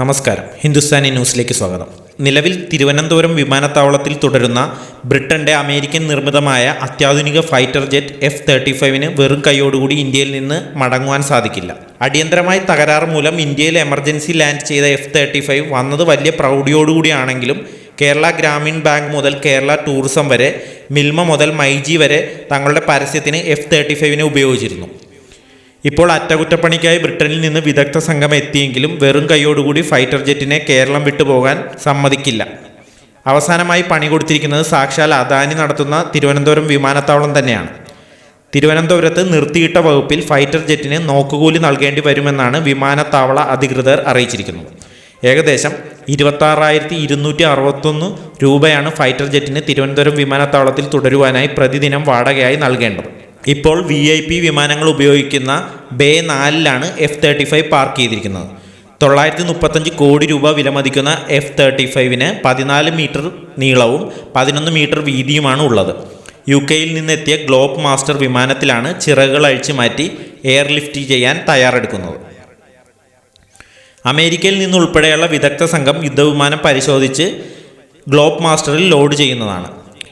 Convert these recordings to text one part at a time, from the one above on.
നമസ്കാരം. ഹിന്ദുസ്ഥാനി ന്യൂസിലേക്ക് സ്വാഗതം. നിലവിൽ തിരുവനന്തപുരം വിമാനത്താവളത്തിൽ തുടരുന്ന ബ്രിട്ടന്റെ അമേരിക്കൻ നിർമ്മിതമായ അത്യാധുനിക ഫൈറ്റർ ജെറ്റ് എഫ് തേർട്ടി ഫൈവിന് വെറും കൈയോടുകൂടി ഇന്ത്യയിൽ നിന്ന് മടങ്ങുവാൻ സാധിക്കില്ല. അടിയന്തരമായി തകരാറ് മൂലം ഇന്ത്യയിൽ എമർജൻസി ലാൻഡ് ചെയ്ത എഫ് തേർട്ടി ഫൈവ് വന്നത് വലിയ പ്രൗഢിയോടുകൂടിയാണെങ്കിലും കേരള ഗ്രാമീൺ ബാങ്ക് മുതൽ കേരള ടൂറിസം വരെ മിൽമ മുതൽ മൈജി വരെ തങ്ങളുടെ പരസ്യത്തിന് എഫ് തേർട്ടി ഫൈവിനെ ഉപയോഗിച്ചിരുന്നു. ഇപ്പോൾ അറ്റകുറ്റപ്പണിക്കായി ബ്രിട്ടനിൽ നിന്ന് വിദഗ്ധ സംഘം എത്തിയെങ്കിലും വെറും കൈയോടുകൂടി ഫൈറ്റർ ജെറ്റിനെ കേരളം വിട്ടുപോകാൻ സമ്മതിക്കില്ല. അവസാനമായി പണി കൊടുത്തിരിക്കുന്നത് സാക്ഷാൽ അദാനി നടത്തുന്ന തിരുവനന്തപുരം വിമാനത്താവളം തന്നെയാണ്. തിരുവനന്തപുരത്ത് നിർത്തിയിട്ട വകുപ്പിൽ ഫൈറ്റർ ജെറ്റിന് നോക്കുകൂലി നൽകേണ്ടി വരുമെന്നാണ് വിമാനത്താവള അധികൃതർ അറിയിച്ചിരിക്കുന്നത്. ഏകദേശം ഇരുപത്താറായിരത്തി ഇരുന്നൂറ്റി അറുപത്തൊന്ന് രൂപയാണ് ഫൈറ്റർ ജെറ്റിന് തിരുവനന്തപുരം വിമാനത്താവളത്തിൽ തുടരുവാനായി പ്രതിദിനം വാടകയായി നൽകേണ്ടത്. ഇപ്പോൾ വി ഐ പി വിമാനങ്ങൾ ഉപയോഗിക്കുന്ന ബേ നാലിലാണ് എഫ് തേർട്ടി ഫൈവ് പാർക്ക് ചെയ്തിരിക്കുന്നത്. തൊള്ളായിരത്തി മുപ്പത്തഞ്ച് കോടി രൂപ വിലമതിക്കുന്ന എഫ് തേർട്ടി ഫൈവിന് പതിനാല് മീറ്റർ നീളവും പതിനൊന്ന് മീറ്റർ വീതിയുമാണ് ഉള്ളത്. യു കെയിൽ നിന്നെത്തിയ ഗ്ലോബ് മാസ്റ്റർ വിമാനത്തിലാണ് ചിറകുകൾ അഴിച്ചു മാറ്റി എയർ ലിഫ്റ്റ് ചെയ്യാൻ തയ്യാറെടുക്കുന്നത്. അമേരിക്കയിൽ നിന്നുൾപ്പെടെയുള്ള വിദഗ്ധ സംഘം യുദ്ധവിമാനം പരിശോധിച്ച് ഗ്ലോബ് മാസ്റ്ററിൽ ലോഡ് ചെയ്യുന്നതാണ്.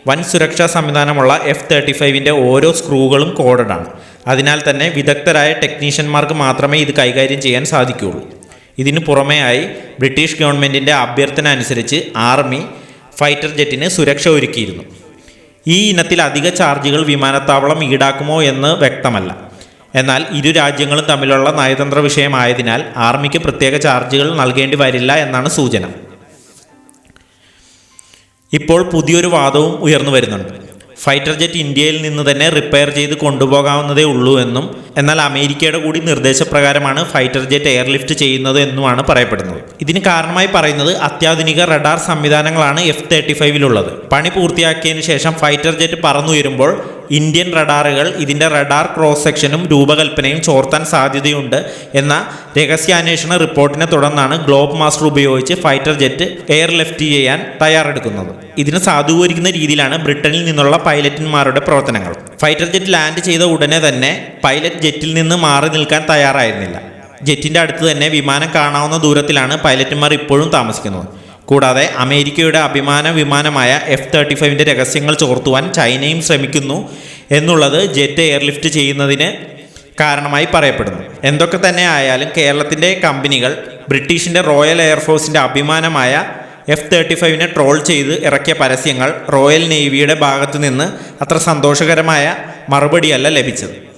വൻ സുരക്ഷാ സംവിധാനമുള്ള എഫ് തേർട്ടി ഫൈവിന്റെ ഓരോ സ്ക്രൂകളും കോഡഡാണ് അതിനാൽ തന്നെ വിദഗ്ധരായ ടെക്നീഷ്യന്മാർക്ക് മാത്രമേ ഇത് കൈകാര്യം ചെയ്യാൻ സാധിക്കുകയുള്ളൂ. ഇതിനു പുറമെയായി ബ്രിട്ടീഷ് ഗവൺമെന്റിന്റെ അഭ്യർത്ഥന അനുസരിച്ച് ആർമി ഫൈറ്റർ ജെറ്റിന് സുരക്ഷ ഒരുക്കിയിരുന്നു. ഈ ഇനത്തിൽ അധിക ചാർജുകൾ വിമാനത്താവളം ഈടാക്കുമോ എന്ന് വ്യക്തമല്ല. എന്നാൽ ഇരു രാജ്യങ്ങളും തമ്മിലുള്ള നയതന്ത്ര വിഷയമായതിനാൽ ആർമിക്ക് പ്രത്യേക ചാർജുകൾ നൽകേണ്ടി വരില്ല എന്നാണ് സൂചന. ഇപ്പോൾ പുതിയൊരു വാദവും ഉയർന്നു വരുന്നുണ്ട്. ഫൈറ്റർ ജെറ്റ് ഇന്ത്യയിൽ നിന്ന് തന്നെ റിപ്പയർ ചെയ്ത് കൊണ്ടുപോകാവുന്നതേ ഉള്ളൂ എന്നും എന്നാൽ അമേരിക്കയുടെ കൂടി നിർദ്ദേശപ്രകാരമാണ് ഫൈറ്റർ ജെറ്റ് എയർലിഫ്റ്റ് ചെയ്യുന്നത് എന്നുമാണ് പറയപ്പെടുന്നത്. ഇതിന് കാരണമായി പറയുന്നത് അത്യാധുനിക റഡാർ സംവിധാനങ്ങളാണ് എഫ് തേർട്ടി ഫൈവിലുള്ളത്. പണി പൂർത്തിയാക്കിയതിനു ശേഷം ഫൈറ്റർ ജെറ്റ് പറന്നുയരുമ്പോൾ ഇന്ത്യൻ റഡാറുകൾ ഇതിന്റെ റഡാർ ക്രോസ് സെക്ഷനും രൂപകൽപ്പനയും ചോർത്താൻ സാധ്യതയുണ്ട് എന്ന രഹസ്യാന്വേഷണ റിപ്പോർട്ടിനെ തുടർന്നാണ് ഗ്ലോബ് മാസ്റ്റർ ഉപയോഗിച്ച് ഫൈറ്റർ ജെറ്റ് എയർ ലിഫ്റ്റ് ചെയ്യാൻ തയ്യാറെടുക്കുന്നത്. ഇതിന് സാധൂകരിക്കുന്ന രീതിയിലാണ് ബ്രിട്ടനിൽ നിന്നുള്ള പൈലറ്റിന്മാരുടെ പ്രവർത്തനങ്ങൾ. ഫൈറ്റർ ജെറ്റ് ലാൻഡ് ചെയ്ത ഉടനെ തന്നെ പൈലറ്റ് ജെറ്റിൽ നിന്ന് മാറി നിൽക്കാൻ തയ്യാറായിരുന്നില്ല. ജെറ്റിന്റെ അടുത്ത് തന്നെ വിമാനം കാണാവുന്ന ദൂരത്തിലാണ് പൈലറ്റുമാർ ഇപ്പോഴും താമസിക്കുന്നത്. കൂടാതെ അമേരിക്കയുടെ അഭിമാന വിമാനമായ എഫ് തേർട്ടി ഫൈവിന്റെ രഹസ്യങ്ങൾ ചോർത്തുവാൻ ചൈനയും ശ്രമിക്കുന്നു എന്നുള്ളത് ജെറ്റ് എയർലിഫ്റ്റ് ചെയ്യുന്നതിന് കാരണമായി പറയപ്പെടുന്നു. എന്തൊക്കെ തന്നെ ആയാലും കേരളത്തിന്റെ കമ്പനികൾ ബ്രിട്ടീഷിന്റെ റോയൽ എയർഫോഴ്സിന്റെ അഭിമാനമായ എഫ് തേർട്ടി ഫൈവിനെ ട്രോൾ ചെയ്ത് ഇറക്കിയ പരസ്യങ്ങൾ റോയൽ നേവിയുടെ ഭാഗത്തു നിന്ന് അത്ര സന്തോഷകരമായ മറുപടിയല്ല ലഭിച്ചത്.